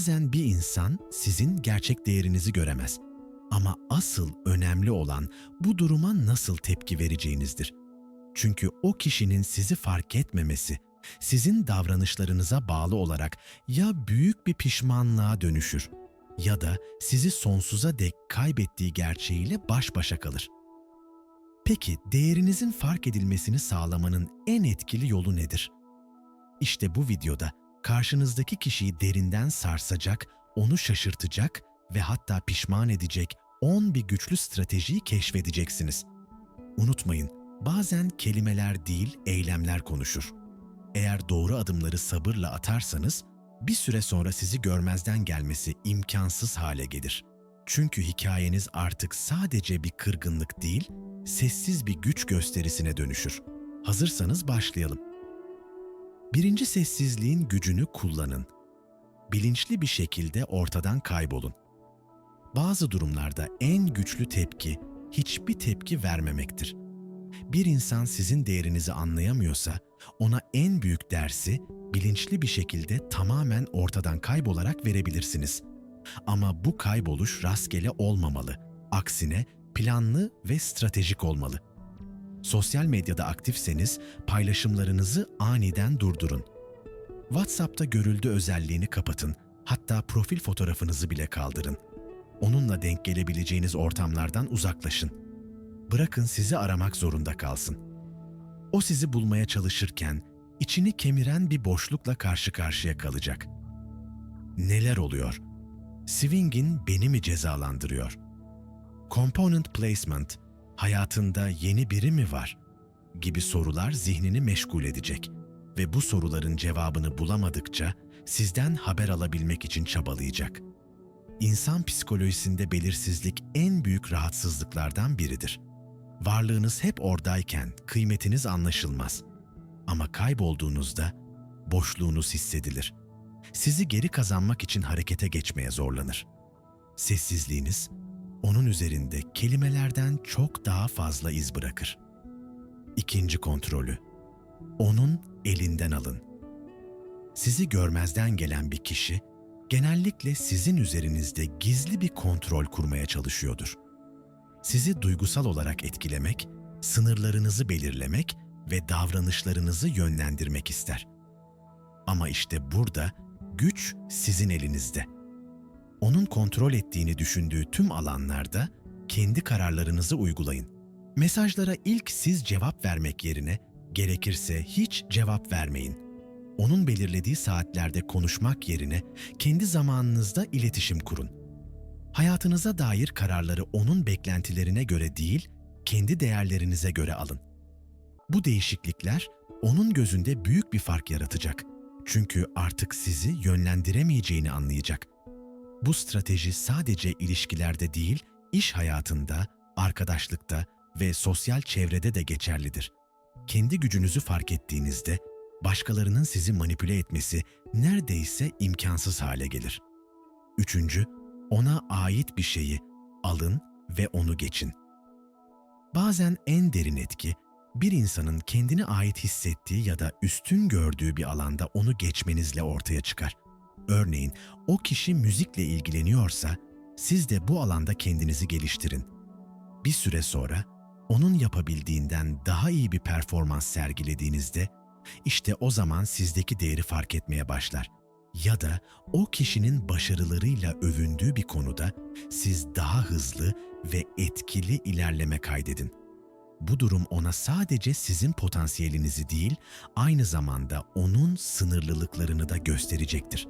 Bazen bir insan sizin gerçek değerinizi göremez. Ama asıl önemli olan bu duruma nasıl tepki vereceğinizdir. Çünkü o kişinin sizi fark etmemesi, sizin davranışlarınıza bağlı olarak ya büyük bir pişmanlığa dönüşür ya da sizi sonsuza dek kaybettiği gerçeğiyle baş başa kalır. Peki değerinizin fark edilmesini sağlamanın en etkili yolu nedir? İşte bu videoda karşınızdaki kişiyi derinden sarsacak, onu şaşırtacak ve hatta pişman edecek 10 bir güçlü stratejiyi keşfedeceksiniz. Unutmayın, bazen kelimeler değil, eylemler konuşur. Eğer doğru adımları sabırla atarsanız, bir süre sonra sizi görmezden gelmesi imkansız hale gelir. Çünkü hikayeniz artık sadece bir kırgınlık değil, sessiz bir güç gösterisine dönüşür. Hazırsanız başlayalım. Birinci sessizliğin gücünü kullanın. Bilinçli bir şekilde ortadan kaybolun. Bazı durumlarda en güçlü tepki hiçbir tepki vermemektir. Bir insan sizin değerinizi anlayamıyorsa ona en büyük dersi bilinçli bir şekilde tamamen ortadan kaybolarak verebilirsiniz. Ama bu kayboluş rastgele olmamalı. Aksine planlı ve stratejik olmalı. Sosyal medyada aktifseniz paylaşımlarınızı aniden durdurun. WhatsApp'ta görüldü özelliğini kapatın. Hatta profil fotoğrafınızı bile kaldırın. Onunla denk gelebileceğiniz ortamlardan uzaklaşın. Bırakın sizi aramak zorunda kalsın. O sizi bulmaya çalışırken içini kemiren bir boşlukla karşı karşıya kalacak. Neler oluyor? Swing'in beni mi cezalandırıyor? Component placement, hayatında yeni biri mi var? Gibi sorular zihnini meşgul edecek ve bu soruların cevabını bulamadıkça sizden haber alabilmek için çabalayacak. İnsan psikolojisinde belirsizlik en büyük rahatsızlıklardan biridir. Varlığınız hep oradayken kıymetiniz anlaşılmaz. Ama kaybolduğunuzda boşluğunuz hissedilir. Sizi geri kazanmak için harekete geçmeye zorlanır. Sessizliğiniz onun üzerinde kelimelerden çok daha fazla iz bırakır. İkinci kontrolü. Onun elinden alın. Sizi görmezden gelen bir kişi genellikle sizin üzerinizde gizli bir kontrol kurmaya çalışıyordur. Sizi duygusal olarak etkilemek, sınırlarınızı belirlemek ve davranışlarınızı yönlendirmek ister. Ama işte burada güç sizin elinizde. Onun kontrol ettiğini düşündüğü tüm alanlarda kendi kararlarınızı uygulayın. Mesajlara ilk siz cevap vermek yerine gerekirse hiç cevap vermeyin. Onun belirlediği saatlerde konuşmak yerine kendi zamanınızda iletişim kurun. Hayatınıza dair kararları onun beklentilerine göre değil, kendi değerlerinize göre alın. Bu değişiklikler onun gözünde büyük bir fark yaratacak. Çünkü artık sizi yönlendiremeyeceğini anlayacak. Bu strateji sadece ilişkilerde değil, iş hayatında, arkadaşlıkta ve sosyal çevrede de geçerlidir. Kendi gücünüzü fark ettiğinizde başkalarının sizi manipüle etmesi neredeyse imkansız hale gelir. Üçüncü, ona ait bir şeyi alın ve onu geçin. Bazen en derin etki, bir insanın kendine ait hissettiği ya da üstün gördüğü bir alanda onu geçmenizle ortaya çıkar. Örneğin o kişi müzikle ilgileniyorsa siz de bu alanda kendinizi geliştirin. Bir süre sonra onun yapabildiğinden daha iyi bir performans sergilediğinizde işte o zaman sizdeki değeri fark etmeye başlar. Ya da o kişinin başarılarıyla övündüğü bir konuda siz daha hızlı ve etkili ilerleme kaydedin. Bu durum ona sadece sizin potansiyelinizi değil, aynı zamanda onun sınırlılıklarını da gösterecektir.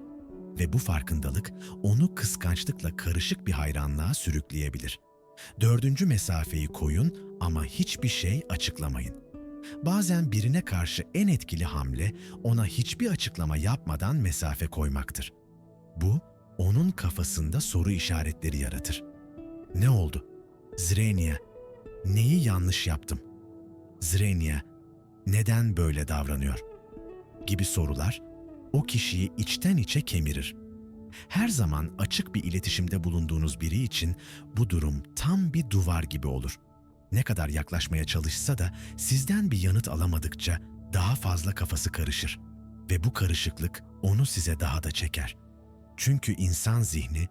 Ve bu farkındalık onu kıskançlıkla karışık bir hayranlığa sürükleyebilir. Dördüncü mesafeyi koyun ama hiçbir şey açıklamayın. Bazen birine karşı en etkili hamle ona hiçbir açıklama yapmadan mesafe koymaktır. Bu onun kafasında soru işaretleri yaratır. Ne oldu? Zrenia, neyi yanlış yaptım? Zrenia, neden böyle davranıyor? Gibi sorular o kişiyi içten içe kemirir. Her zaman açık bir iletişimde bulunduğunuz biri için bu durum tam bir duvar gibi olur. Ne kadar yaklaşmaya çalışsa da sizden bir yanıt alamadıkça daha fazla kafası karışır ve bu karışıklık onu size daha da çeker. Çünkü insan zihni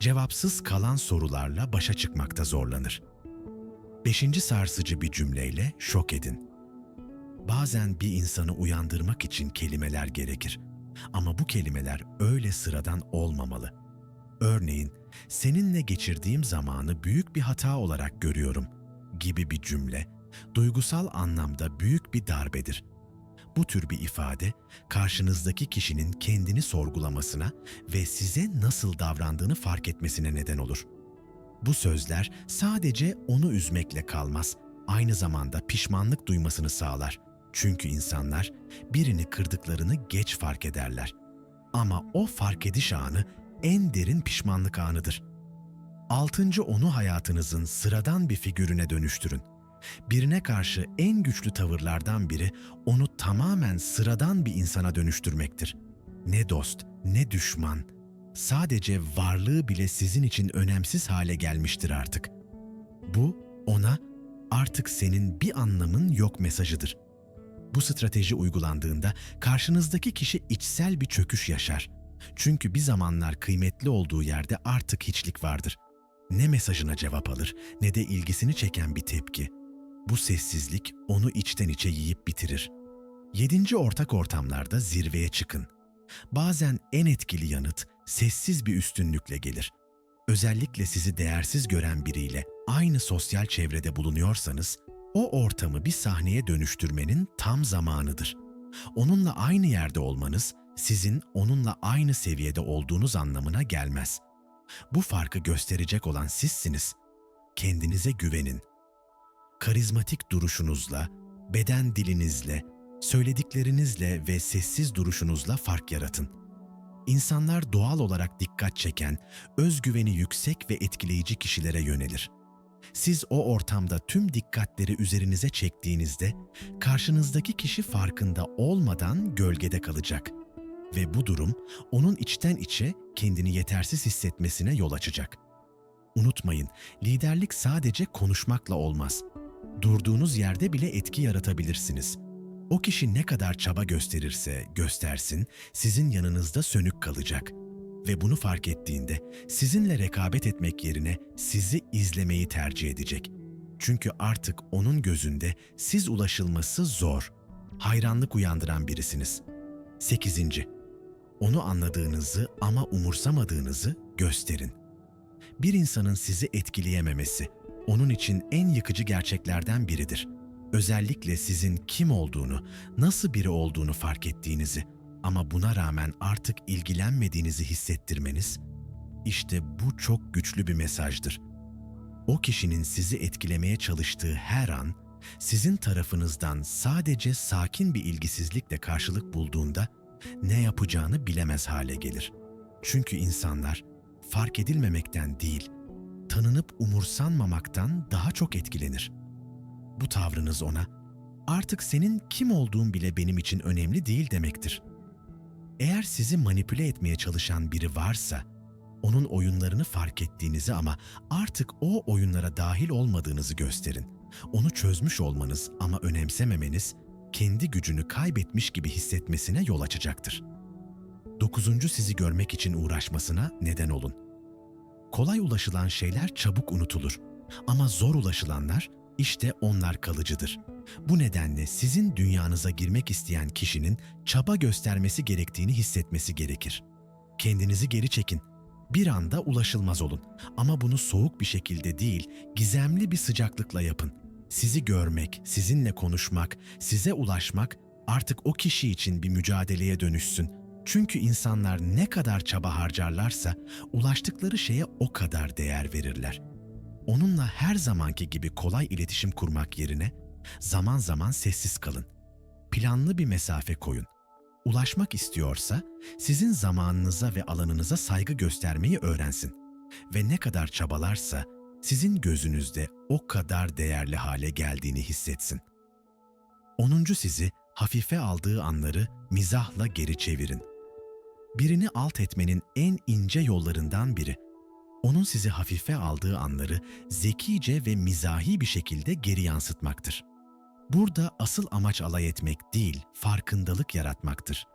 cevapsız kalan sorularla başa çıkmakta zorlanır. Beşinci sarsıcı bir cümleyle şok edin. Bazen bir insanı uyandırmak için kelimeler gerekir. Ama bu kelimeler öyle sıradan olmamalı. Örneğin, seninle geçirdiğim zamanı büyük bir hata olarak görüyorum gibi bir cümle, duygusal anlamda büyük bir darbedir. Bu tür bir ifade, karşınızdaki kişinin kendini sorgulamasına ve size nasıl davrandığını fark etmesine neden olur. Bu sözler sadece onu üzmekle kalmaz, aynı zamanda pişmanlık duymasını sağlar. Çünkü insanlar birini kırdıklarını geç fark ederler. Ama o fark ediş anı en derin pişmanlık anıdır. Altıncı onu hayatınızın sıradan bir figürüne dönüştürün. Birine karşı en güçlü tavırlardan biri onu tamamen sıradan bir insana dönüştürmektir. Ne dost, ne düşman, sadece varlığı bile sizin için önemsiz hale gelmiştir artık. Bu ona artık senin bir anlamın yok mesajıdır. Bu strateji uygulandığında karşınızdaki kişi içsel bir çöküş yaşar. Çünkü bir zamanlar kıymetli olduğu yerde artık hiçlik vardır. Ne mesajına cevap alır ne de ilgisini çeken bir tepki. Bu sessizlik onu içten içe yiyip bitirir. Yedinci ortak ortamlarda zirveye çıkın. Bazen en etkili yanıt sessiz bir üstünlükle gelir. Özellikle sizi değersiz gören biriyle aynı sosyal çevrede bulunuyorsanız, o ortamı bir sahneye dönüştürmenin tam zamanıdır. Onunla aynı yerde olmanız, sizin onunla aynı seviyede olduğunuz anlamına gelmez. Bu farkı gösterecek olan sizsiniz. Kendinize güvenin. Karizmatik duruşunuzla, beden dilinizle, söylediklerinizle ve sessiz duruşunuzla fark yaratın. İnsanlar doğal olarak dikkat çeken, özgüveni yüksek ve etkileyici kişilere yönelir. Siz o ortamda tüm dikkatleri üzerinize çektiğinizde karşınızdaki kişi farkında olmadan gölgede kalacak ve bu durum onun içten içe kendini yetersiz hissetmesine yol açacak. Unutmayın, liderlik sadece konuşmakla olmaz. Durduğunuz yerde bile etki yaratabilirsiniz. O kişi ne kadar çaba gösterirse göstersin, sizin yanınızda sönük kalacak. Ve bunu fark ettiğinde sizinle rekabet etmek yerine sizi izlemeyi tercih edecek. Çünkü artık onun gözünde siz ulaşılması zor, hayranlık uyandıran birisiniz. 8. Onu anladığınızı ama umursamadığınızı gösterin. Bir insanın sizi etkileyememesi, onun için en yıkıcı gerçeklerden biridir. Özellikle sizin kim olduğunu, nasıl biri olduğunu fark ettiğinizi ama buna rağmen artık ilgilenmediğinizi hissettirmeniz, işte bu çok güçlü bir mesajdır. O kişinin sizi etkilemeye çalıştığı her an, sizin tarafınızdan sadece sakin bir ilgisizlikle karşılık bulduğunda ne yapacağını bilemez hale gelir. Çünkü insanlar fark edilmemekten değil, tanınıp umursanmamaktan daha çok etkilenir. Bu tavrınız ona artık senin kim olduğun bile benim için önemli değil demektir. Eğer sizi manipüle etmeye çalışan biri varsa, onun oyunlarını fark ettiğinizi ama artık o oyunlara dahil olmadığınızı gösterin. Onu çözmüş olmanız ama önemsememeniz kendi gücünü kaybetmiş gibi hissetmesine yol açacaktır. Dokuzuncu sizi görmek için uğraşmasına neden olun. Kolay ulaşılan şeyler çabuk unutulur ama zor ulaşılanlar işte onlar kalıcıdır. Bu nedenle sizin dünyanıza girmek isteyen kişinin çaba göstermesi gerektiğini hissetmesi gerekir. Kendinizi geri çekin. Bir anda ulaşılmaz olun ama bunu soğuk bir şekilde değil, gizemli bir sıcaklıkla yapın. Sizi görmek, sizinle konuşmak, size ulaşmak artık o kişi için bir mücadeleye dönüşsün. Çünkü insanlar ne kadar çaba harcarlarsa ulaştıkları şeye o kadar değer verirler. Onunla her zamanki gibi kolay iletişim kurmak yerine zaman zaman sessiz kalın. Planlı bir mesafe koyun. Ulaşmak istiyorsa sizin zamanınıza ve alanınıza saygı göstermeyi öğrensin. Ve ne kadar çabalarsa sizin gözünüzde o kadar değerli hale geldiğini hissetsin. Onuncu sizi hafife aldığı anları mizahla geri çevirin. Birini alt etmenin en ince yollarından biri, onun sizi hafife aldığı anları zekice ve mizahi bir şekilde geri yansıtmaktır. Burada asıl amaç alay etmek değil, farkındalık yaratmaktır.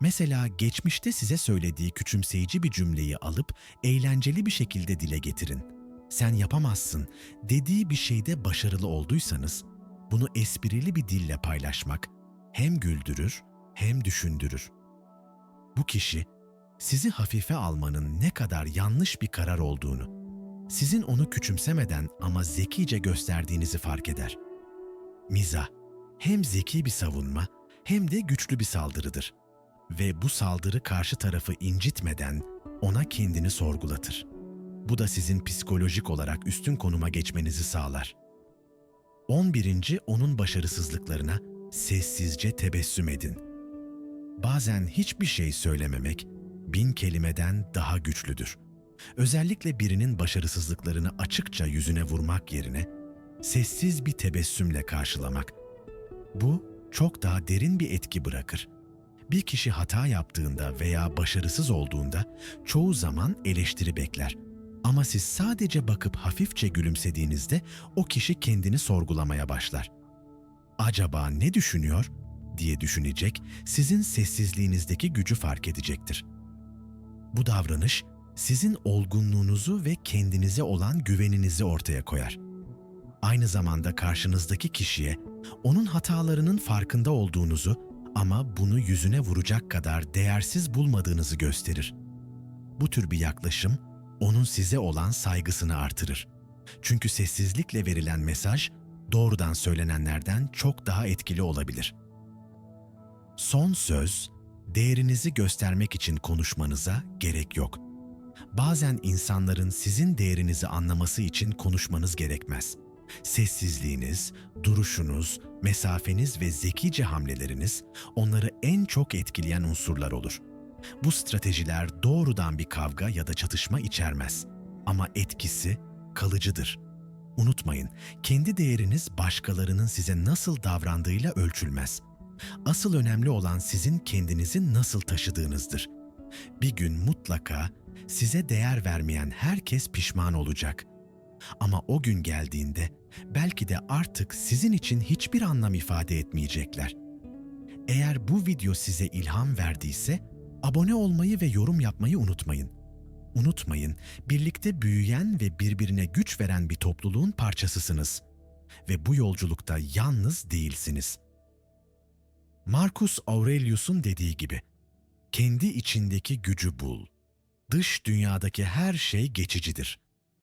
Mesela geçmişte size söylediği küçümseyici bir cümleyi alıp eğlenceli bir şekilde dile getirin. Sen yapamazsın dediği bir şeyde başarılı olduysanız bunu esprili bir dille paylaşmak hem güldürür hem düşündürür. Bu kişi sizi hafife almanın ne kadar yanlış bir karar olduğunu, sizin onu küçümsemeden ama zekice gösterdiğinizi fark eder. Mizah hem zeki bir savunma hem de güçlü bir saldırıdır ve bu saldırı karşı tarafı incitmeden ona kendini sorgulatır. Bu da sizin psikolojik olarak üstün konuma geçmenizi sağlar. 11. Onun başarısızlıklarına sessizce tebessüm edin. Bazen hiçbir şey söylememek bin kelimeden daha güçlüdür. Özellikle birinin başarısızlıklarını açıkça yüzüne vurmak yerine sessiz bir tebessümle karşılamak. Bu çok daha derin bir etki bırakır. Bir kişi hata yaptığında veya başarısız olduğunda çoğu zaman eleştiri bekler. Ama siz sadece bakıp hafifçe gülümsediğinizde o kişi kendini sorgulamaya başlar. Acaba ne düşünüyor diye düşünecek, sizin sessizliğinizdeki gücü fark edecektir. Bu davranış sizin olgunluğunuzu ve kendinize olan güveninizi ortaya koyar. Aynı zamanda karşınızdaki kişiye onun hatalarının farkında olduğunuzu ama bunu yüzüne vuracak kadar değersiz bulmadığınızı gösterir. Bu tür bir yaklaşım onun size olan saygısını artırır. Çünkü sessizlikle verilen mesaj doğrudan söylenenlerden çok daha etkili olabilir. Son söz, değerinizi göstermek için konuşmanıza gerek yok. Bazen insanların sizin değerinizi anlaması için konuşmanız gerekmez. Sessizliğiniz, duruşunuz, mesafeniz ve zekice hamleleriniz onları en çok etkileyen unsurlar olur. Bu stratejiler doğrudan bir kavga ya da çatışma içermez ama etkisi kalıcıdır. Unutmayın, kendi değeriniz başkalarının size nasıl davrandığıyla ölçülmez. Asıl önemli olan sizin kendinizi nasıl taşıdığınızdır. Bir gün mutlaka size değer vermeyen herkes pişman olacak. Ama o gün geldiğinde belki de artık sizin için hiçbir anlam ifade etmeyecekler. Eğer bu video size ilham verdiyse abone olmayı ve yorum yapmayı unutmayın. Unutmayın, birlikte büyüyen ve birbirine güç veren bir topluluğun parçasısınız ve bu yolculukta yalnız değilsiniz. Marcus Aurelius'un dediği gibi, kendi içindeki gücü bul. Dış dünyadaki her şey geçicidir.